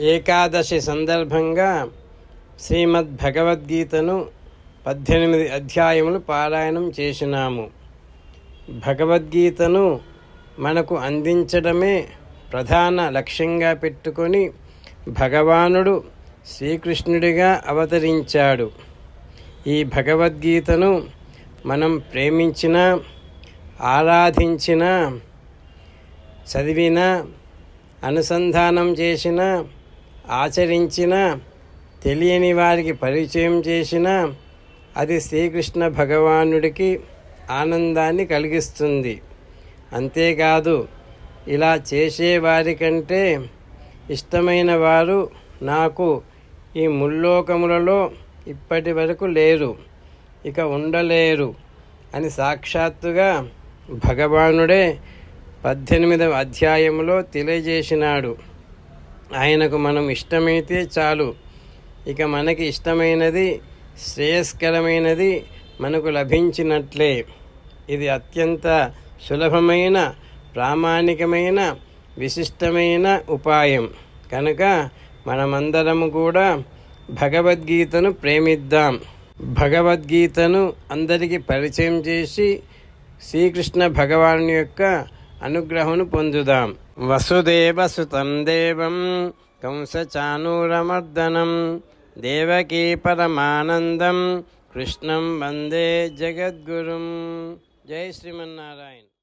ఏకాదశి సందర్భంగా శ్రీమద్ భగవద్గీతను పద్దెనిమిది అధ్యాయములు పారాయణం చేసినాము. భగవద్గీతను మనకు అందించడమే ప్రధాన లక్ష్యంగా పెట్టుకొని భగవానుడు శ్రీకృష్ణుడిగా అవతరించాడు. ఈ భగవద్గీతను మనం ప్రేమించిన ఆరాధించిన చదివిన అనుసంధానం చేసిన ఆచరించిన తెలియని వారికి పరిచయం చేసిన అది శ్రీకృష్ణ భగవానుడికి ఆనందాన్ని కలిగిస్తుంది. అంతేకాదు ఇలా చేసేవారికంటే ఇష్టమైన వారు నాకు ఈ ముల్లోకములలో ఇప్పటి వరకు లేరు ఇక ఉండలేరు అని సాక్షాత్తుగా భగవానుడే పద్దెనిమిదవ అధ్యాయంలో తెలియజేసినాడు. ఆయనకు మనం ఇష్టమైతే చాలు. ఇక మనకి ఇష్టమైనది శ్రేయస్కరమైనది మనకు లభించినట్లే. ఇది అత్యంత సులభమైన ప్రామాణికమైన విశిష్టమైన ఉపాయం. కనుక మనమందరము కూడా భగవద్గీతను ప్రేమిద్దాం. భగవద్గీతను అందరికీ పరిచయం చేసి శ్రీకృష్ణ భగవాను యొక్క అనుగ్రహమును పొందుదాం. వసుదేవ సుతం దేవం కంసచానూరమర్దనం దేవకీ పరమానందం కృష్ణం వందే జగద్గురుం. జై శ్రీమన్నారాయణ.